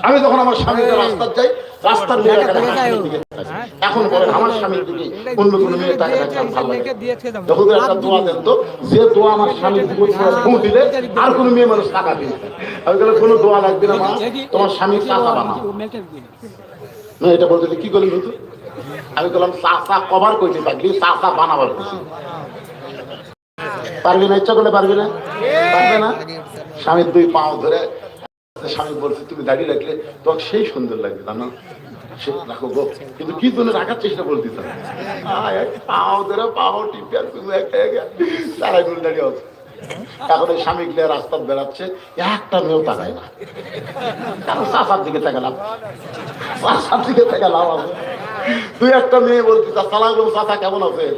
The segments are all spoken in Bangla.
আমি যখন আমার স্বামীকে রাস্তার যাই রাস্তার তাকাই। এখন বলেন আমার স্বামীর দিকে অন্য কোনো মেয়ে তাকে দেখলে আমার ভালো লাগে? যখন একটা দোয়া দেন তো যে দোয়া আমার স্বামীর দিকে ফু দিলে আর কোনো মেয়ে মানুষ টাকা দিবে আমি বলে কোনো দোয়া লাগবে না মা তোমার স্বামী চাচা বানাও। না এটা বলতে কি করলি কিন্তু আমি বললাম চাচা কভার করতে পারলি চাচা বানাবার পারবি না ইচ্ছা করলে পারবি না? পারবে না? স্বামীর দুই পাও ধরে স্বামী বলছে তুমি দাঁড়িয়ে রাখলে তোমাকে সেই সুন্দর লাগবে। জানো সে রাখো গো। কিন্তু চেষ্টা পাও পাও দাঁড়িয়ে স্বামী গিয়ে একটা মেয়েও তাকায় না। কারণ দিকে দিকে তুই একটা মেয়ে বলছি সালাম চাষা কেমন আছে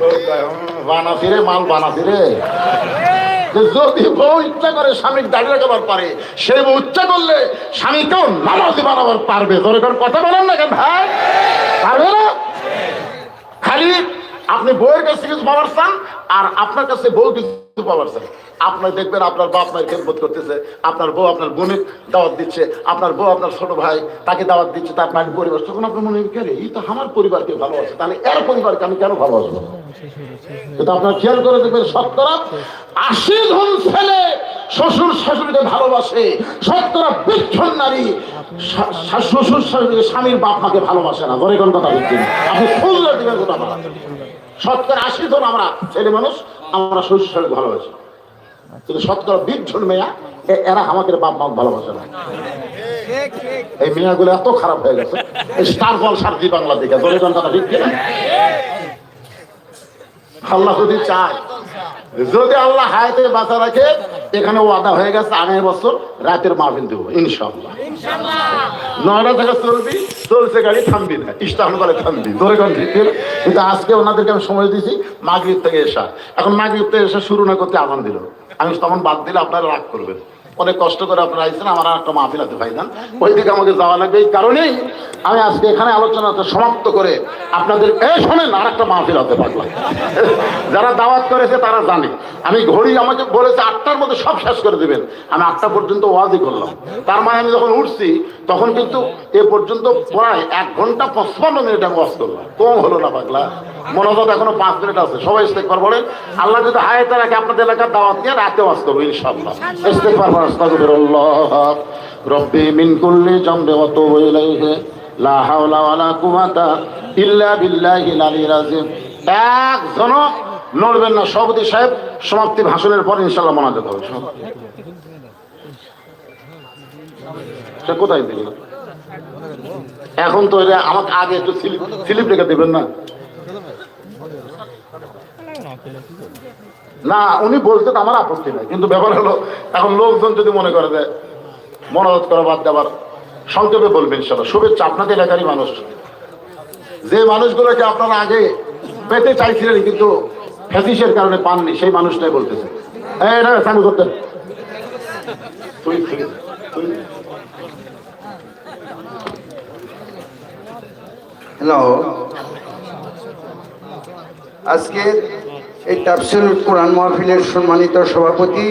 ওই কয়, "হুম, বানাছি রে মাল বানাছি রে। যে যদি বউ ইচ্ছা করে স্বামীর দাঁড়িয়ে রাখাবার পারে, সেই বউ ইচ্ছা করলে স্বামী স্বামীকেও নামাজি বানাবার পারবে। ধরে এখন কথা বলেন না কেন ভাই? পারবে না? খালি আপনি বউয়ের কাছে কিছু পাওয়ার চান আর আপনার কাছে বউ কিছু পাওয়ার চান আপনার দেখবেন আপনার বাপ মায়ের খেদমত করতেছে আপনার বউ আপনার বোনের দাওয়াত দিচ্ছে আপনার বউ আপনার ছোট ভাই তাকে দাওয়াত দিচ্ছে তার বাড়ির পরিবার। তখন আপনার মনে হয় "কে রে, এই তো আমার পরিবারকে ভালোবাসে তাহলে এর পরিবারকে আমি কেন ভালোবাসবো? কিন্তু আপনার খেয়াল করে দেখবেন শতকরা আশি ধন ছেলে শ্বশুর শাশুড়িকে ভালোবাসে। শতকরা বিচ্ছন নারী শ্বশুর শাশুড়ি স্বামীর বাপ মাকে ভালোবাসে না। ধরে কোন কথা বলছেন আপনি ফুললে দিবেন কথা শতকরা আশি ধন আমরা ছেলে মানুষ। আমরা শৈশব শাশুড়ি ভালোবাসি। কিন্তু শতকরা বিচ্ছন মেয়া এরা আমাদের বাপ মা ভালোবাসে না। এই মেয়াগুলো এত খারাপ হয়ে গেছে। এই স্টার বল সারজি বাংলা দিকে ধরে জনতা ঠিক কিনা আল্লাহ যদি চায়, যদি আল্লাহ হায়াতে বাঁচা রাখে এখানে ওয়াদা হয়ে গেছে আগামী বছর রাতের মাহফিল দেবো ইনশাল্লাহ নয়টা থেকে চলবি চলছে গাড়ি থামবি না ইস্টান করে থামবি ধরে কন কিন্তু আজকে ওনাদেরকে আমি সময় দিয়েছি মাগরীব থেকে এসা। এখন মাগরীব থেকে এসে শুরু না করতে আহ্বান দিল। আমি তখন বাদ দিলে আপনারা রাগ করবেন। অনেক কষ্ট করে আপনারা আইসেন আমার একটা মাহফিল আছে ভাইজান ওই দিকে আমাকে যাওয়া লাগবে। এই কারণেই আমি আজকে এখানে আলোচনাটা সমাপ্ত করে আপনাদের এই শোনেন, আর একটা মাহফিল হতে পারলাম যারা দাওয়াত করেছে তারা জানে। আমি ঘড়ি আমাকে বলেছে, আটটার মধ্যে সব শেষ করে দেবেন। আমি আটটা পর্যন্ত ওয়াজই করলাম। তার মানে আমি যখন উঠছি, তখন কিন্তু এ পর্যন্ত প্রায় এক ঘণ্টা পঁচপান্ন মিনিট আমি ওয়াজ করলাম। কম হলো না পাগলা। মনোজাত এখনও পাঁচ মিনিট আছে। সবাই ইস্তেকবার বলেন। আল্লাহ যদি হায়াতে রাখে, আপনাদের এলাকার দাওয়াত নিয়ে রাতে ওয়াজ করব, ইনশাআল্লাহ। ইস্তেকবার আস্তাগফিরুল্লাহ। রব্বি মিন কুল্লি জামবি ওয়া লা হাওলা ওয়ালা কুওয়াতা ইল্লা বিল্লাহিল আযীম। একজন নড়বেন না সভাপতি সাহেব সমাপ্তি ভাষণের পর ইনশাআল্লাহ মোনাজাত হবে। সে কোথায় দিল? এখন তো আমাকে আগে একটু স্লিপ রেখে দেবেন না? না, উনি বলতে তো আমার আপত্তি নাই। কিন্তু ব্যাপার হলো, এখন লোকজন যদি মনে করে যে মনোরোধ করা বাদ দেওয়ার সংক্ষেপে বলবেন ইনশাল্লাহ শুভেচ্ছা আপনাদের এলাকারই মানুষ। যে মানুষগুলোকে আপনারা আগে পেতে চাইছিলেন, কিন্তু ফ্যাসিসের কারণে পাননি, সেই মানুষটাই বলতেছে। এটা করতে। হ্যালো আজকে এই তাফসিল কোরআন মাহফিলের সম্মানিত সভাপতি,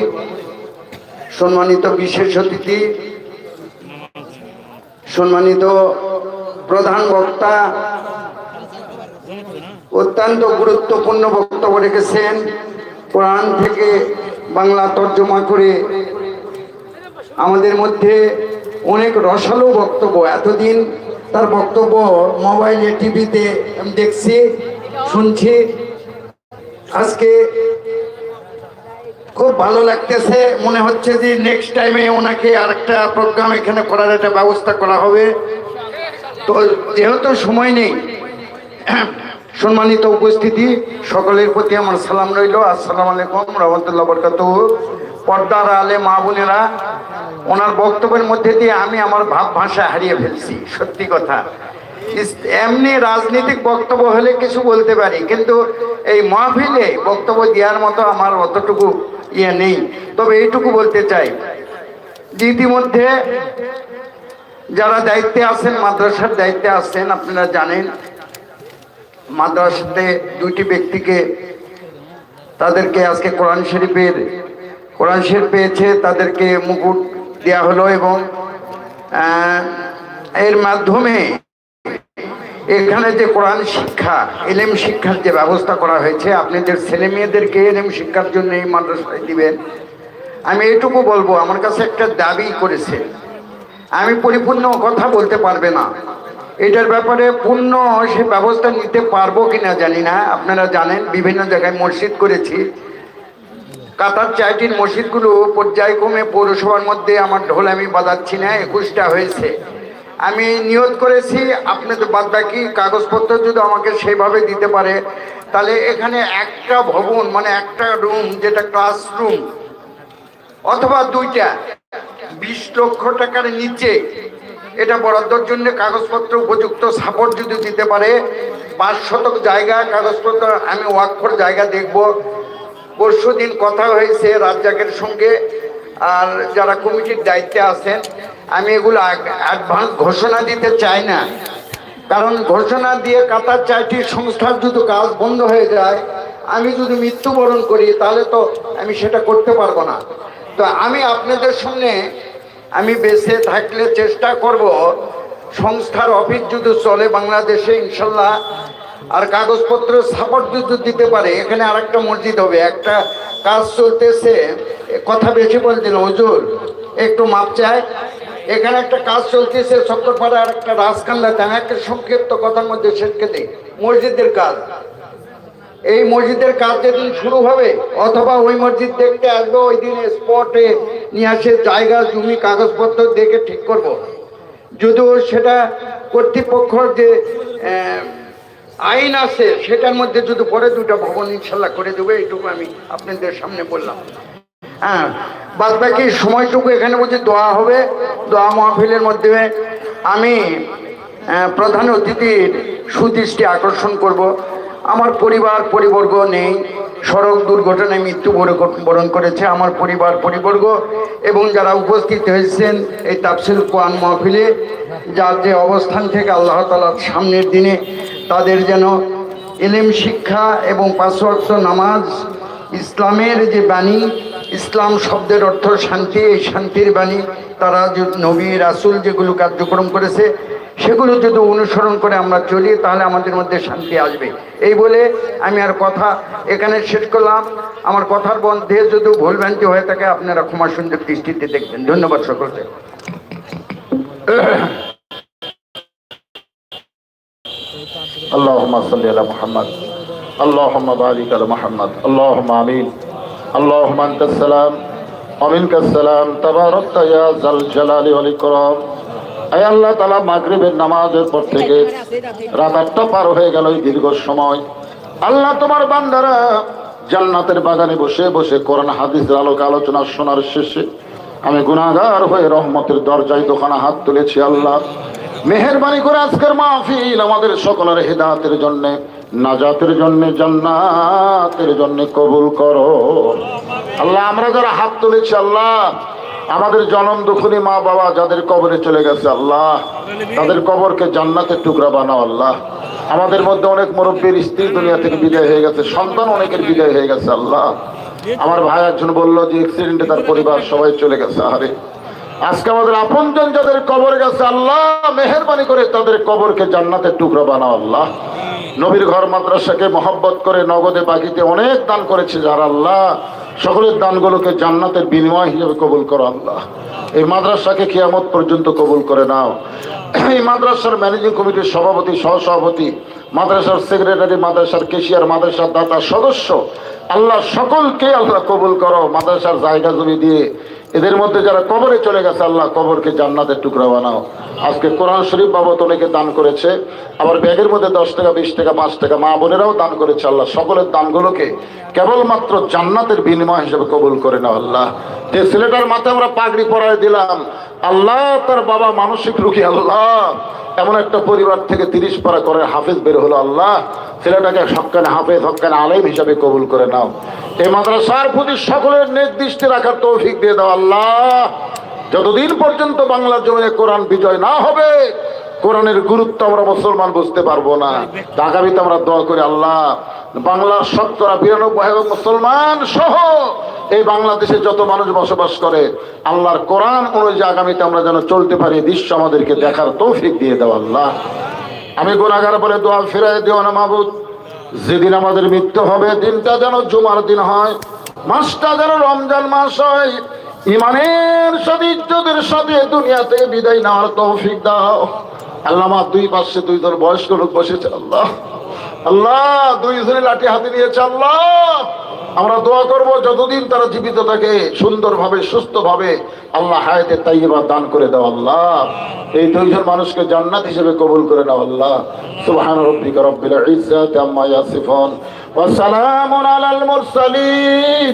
সম্মানিত বিশেষ অতিথি, সম্মানিত প্রধান বক্তা, অত্যন্ত গুরুত্বপূর্ণ বক্তব্য রেখেছেন। কোরআন থেকে বাংলা তর্জমা করে আমাদের মধ্যে অনেক রসালো বক্তব্য, এতদিন তার বক্তব্য মোবাইলে, টিভিতে আমি দেখছি, শুনছি। আজকে খুব ভালো লাগতেছে। মনে হচ্ছে যে নেক্সট টাইমে ওনাকে আরেকটা প্রোগ্রাম এখানে করার একটা ব্যবস্থা করা হবে। তো যেহেতু সময় নেই, সম্মানিত উপস্থিতি, সকলের প্রতি আমার সালাম রইল। আসসালামু আলাইকুম রহমতুল্লাহ বরকাত পর্দার আলে মা বোনেরা, ওনার বক্তব্যের মধ্যে দিয়ে আমি আমার ভাব ভাষা হারিয়ে ফেলছি। সত্যি কথা। এমনি রাজনৈতিক বক্তব্য হলে কিছু বলতে পারি, কিন্তু এই মাহফিলে বক্তব্য দেওয়ার মতো আমার অতটুকু ইয়ে নেই। তবে এইটুকু বলতে চাই, ইতিমধ্যে যারা দায়িত্বে আছেন, মাদ্রাসার দায়িত্বে আছেন, আপনারা জানেন, মাদ্রাসাতে দুইটি ব্যক্তিকে তাদেরকে আজকে কোরআন শরীফের, কোরআন শরীফ পেয়েছে, তাদেরকে মুকুট দেওয়া হলো এবং এর মাধ্যমে এখানে যে কোরআন শিক্ষা, এলেম শিক্ষার যে ব্যবস্থা করা হয়েছে আপনাদের ছেলে মেয়েদেরকে এলেম শিক্ষার জন্য এই মাদ্রাসায় দিবেন, আমি এটুকু বলব, আমার কাছে একটা দাবি করেছে। আমি পরিপূর্ণ কথা বলতে পারবে না। এটার ব্যাপারে পূর্ণ সে ব্যবস্থা নিতে পারব কিনা জানি না। আপনারা জানেন, বিভিন্ন জায়গায় মসজিদ করেছি। কাতার চারটির মসজিদগুলো পর্যায়ক্রমে পৌরসভার মধ্যে আমার ঢোল আমি বাজাচ্ছি না, একুশটা হয়েছে। আমি নিয়োগ করেছি আপনাদের বাদ বাকি কাগজপত্র যদি আমাকে সেইভাবে দিতে পারে, তাহলে এখানে একটা ভবন মানে একটা রুম যেটা ক্লাসরুম অথবা দুইটা, বিশ লক্ষ টাকার নিচে, এটা বরাদ্দর জন্য কাগজপত্র উপযুক্ত সাপোর্ট যদি দিতে পারে, পাঁচ শতক জায়গা কাগজপত্র, আমি ওয়াকফর জায়গা দেখব। পরশু দিন কথা হয়েছে রাজ্জাকের সঙ্গে, আর যারা কমিটির দায়িত্বে আছেন আমি এগুলো অ্যাডভান্স ঘোষণা দিতে চাই না। কারণ ঘোষণা দিয়ে কাতার চারটি সংস্থার যদি কাজ বন্ধ হয়ে যায়, আমি যদি মৃত্যুবরণ করি, তাহলে তো আমি সেটা করতে পারব না। তো আমি আপনাদের সামনে আমি বেঁচে থাকলে চেষ্টা করব, সংস্থার অফিস যদি চলে বাংলাদেশে, ইনশাল্লাহ, আর কাগজপত্র সাপোর্ট যদি দিতে পারে, এখানে আরেকটা মসজিদ হবে, একটা কাজ চলতেছে। কথা বেশি বলছিল হুজুর, একটু মাপ চায় এখানে একটা কাজ চলতেছে আর একটা আমি একটা সংক্ষিপ্ত কথার মধ্যে শেষকে দিই। মসজিদের কাজ। এই মসজিদের কাজ যেদিন শুরু হবে, অথবা ওই মসজিদ দেখতে আসবে, ওই দিন স্পটে নিয়ে আসে, জায়গা, জমি, কাগজপত্র দেখে ঠিক করব। যদিও সেটা কর্তৃপক্ষর যে আইন আছে, সেটার মধ্যে যদি পরে দুটা ভবন ইনশাল্লাহ করে দেবে, এইটুকু আমি আপনাদের সামনে বললাম। হ্যাঁ বাদ বাকি সময়টুকু এখানে বলছি, দোয়া হবে। দোয়া মাহফিলের মধ্যে আমি প্রধান অতিথির সুদৃষ্টি আকর্ষণ করব। আমার পরিবার, পরিবর্গ নেই। সড়ক দুর্ঘটনায় মৃত্যু বরণ- করেছে আমার পরিবার, পরিবর্গ এবং যারা উপস্থিত হয়েছেন এই তাফসিল কোরআন মাহফিলে, যার যে অবস্থান থেকে আল্লাহ তালার সামনের দিনে তাদের যেন এলেম শিক্ষা এবং পাঁচ নামাজ ইসলামের যে বাণী, ইসলাম শব্দের অর্থ শান্তি, এই শান্তির বাণী, তারা যে নবী, রাসুল যেগুলো কার্যক্রম করেছে, সেগুলো যদি অনুসরণ করে আমরা চলি, তাহলে আমাদের মধ্যে শান্তি আসবে। এই বলে আমি আর কথা এখানে শেষ করলাম। আমার কথার বন্ধে যদি ভুলভ্রান্তি হয়ে থাকে, আপনারা ক্ষমা সুন্দর দৃষ্টিতে দেখবেন। ধন্যবাদ সকলকে। আল্লাহ মোহাম্মদ। اللهم بارك على محمد اللهم امين اللهم انت السلام ومنك السلام تبارك يا ذا الجلال والاكرام আয় আল্লাহ তালা মাগরিবের নামাজের পর থেকে রাত আটটা পার হয়ে গেল এই দীর্ঘ সময় আল্লাহ তোমার বান্দারা জান্নাতের বাগানে বসে বসে কোরআন হাদিসের আলোকে আলোচনা শোনার শেষে আমি গুনাহগার হয়ে রহমতের দরজায় দোকানে হাত তুলেছি আল্লাহ মেহরবানি করে আজকের মাহফিল আমাদের সকলের হেদাতের জন্য নাজাতের জন্য জান্নাতের জন্য কবুল করো। আল্লাহ, আমরা যারা হাত তুলেছি, আল্লাহ, আমাদের জনম দুখুনি মা বাবা যাদের কবরে চলে গেছে, আল্লাহ, তাদের কবরকে জান্নাতের টুকরা বানাও, আল্লাহ। আমাদের মধ্যে অনেক মুরব্বীর স্ত্রী দুনিয়া থেকে বিদায় হয়ে গেছে, সন্তান অনেকের বিদায় হয়ে গেছে, আল্লাহ। আমার ভাই একজন বলল যে অ্যাক্সিডেন্টে তার পরিবার সবাই চলে গেছে আরে আজকে আমাদের আপনজন যাদের কবরে গেছে, আল্লাহ, মেহরবানি করে তাদের কবরকে জান্নাতের টুকরা বানাও, আল্লাহ। নবীর ঘর মাদ্রাসাকে মহব্বত করে নগদে বাকিতে অনেক দান করেছে, যারা আল্লাহ। সকলের দানগুলোকে জান্নাতের বিনিময় হিসেবে কবুল করো আল্লাহ। এই মাদ্রাসাকে কিয়ামত পর্যন্ত কবুল করে নাও। এই মাদ্রাসার ম্যানেজিং কমিটির সভাপতি, সহসভাপতি, মাদ্রাসার সেক্রেটারি, মাদ্রাসার কেশিয়ার, মাদ্রাসার দাতা সদস্য, আল্লাহ সকলকে আল্লাহ কবুল করো। মাদ্রাসার জায়গা জমি দিয়ে এদের মধ্যে যারা কবরে চলে গেছে, আল্লাহ কবরকে জান্নাতের টুকরা বানাও। আজকে কোরআন শরীফ বাবদ অনেকে দান করেছে, আবার ব্যাগের মধ্যে দশ টাকা, বিশ টাকা, পাঁচ টাকা মা বোনেরাও দান করেছে আল্লাহ। সকলের দানগুলোকে কেবলমাত্র জান্নাতের বিনিময় হিসেবে কবুল করে নাও আল্লাহ। যে ছেলেটার মাথায় আমরা পাগড়ি পরায় দিলাম আল্লাহ তার বাবা মানসিক রুগী, আল্লাহ। এমন একটা পরিবার থেকে তিরিশ পারা করে হাফেজ বের হলো আল্লাহ। ছেলেটাকে হকানে হাফেজ হকানে আলেম হিসাবে কবুল করে নাও। এই মাদ্রাসার প্রতি সকলের নির্দিষ্ট রাখার তৌফিক দিয়ে দাও আল্লাহ। যতদিন পর্যন্ত বাংলার জমিনে কোরআন বিজয় না হবে, কোরআনের গুরুত্ব আমরা মুসলমান বুঝতে পারব না। আগামীতে আমরা দোয়া করি আল্লাহ, বাংলার শতকরা বিরানব্বই মুসলমান সহ এই বাংলাদেশে যত মানুষ বসবাস করে, আল্লাহর কোরআন অনুযায়ী আগামীতে আমরা যেন চলতে পারি দৃশ্য আমাদেরকে দেখার তৌফিক দিয়ে দেওয়া আল্লাহ। আমি গুণাগার বলে দোয়া ফিরাই দিও না মাহবুদ যেদিন আমাদের মৃত্যু হবে, দিনটা যেন জুমার দিন হয়, মাসটা যেন রমজান মাস হয়, ইমানের সাথে সাথে দুনিয়া থেকে বিদায় নেওয়ার তৌফিক দাও। আল্লাহ আমার দুই পাশে দুই জন বয়স্ক লোক বসেছে, আল্লাহ। আল্লাহ, দুইজনে লাঠি হাতে নিয়েছে, আল্লাহ। আমরা দোয়া করব যতদিন তারা জীবিত থাকে, সুন্দরভাবে, সুস্থভাবে আল্লাহ হায়াতে তাইবা দান করে দাও আল্লাহ। এই দুইজন মানুষকে জান্নাত হিসেবে কবুল করে নাও আল্লাহ। সুবহান রাব্বিকা রব্বিল ইজ্জাতি আম্মা ইয়াসিফুন। ওয়া সালামুন আলাল মুরসালিন।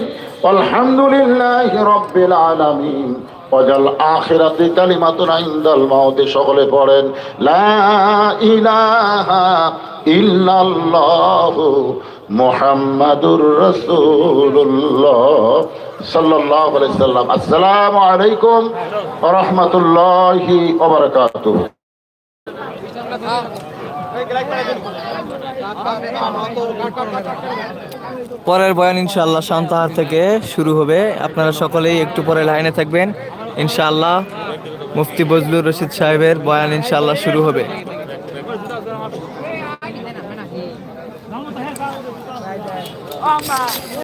আলহামদুলিল্লাহি রাব্বিল আলামিন। ওয়াজাল আখিরাতি কালিমাতুন ইনদাল মাউতি, সকলে পড়েন, লা ইলাহা ইল্লাল্লাহু মুহাম্মাদুর রাসূলুল্লাহ সাল্লাল্লাহু আলাইহি সাল্লাম। আসসালামু আলাইকুম ওয়া রাহমাতুল্লাহি ওয়া বারাকাতুহু। পরের বয়ান ইনশাআল্লাহ শান্তাহার থেকে শুরু হবে। আপনারা সকলেই একটু পরে লাইনে থাকবেন। ইনশাআল্লাহ মুফতি বজলুর রশিদ সাহেবের বয়ান ইনশাআল্লাহ শুরু হবে।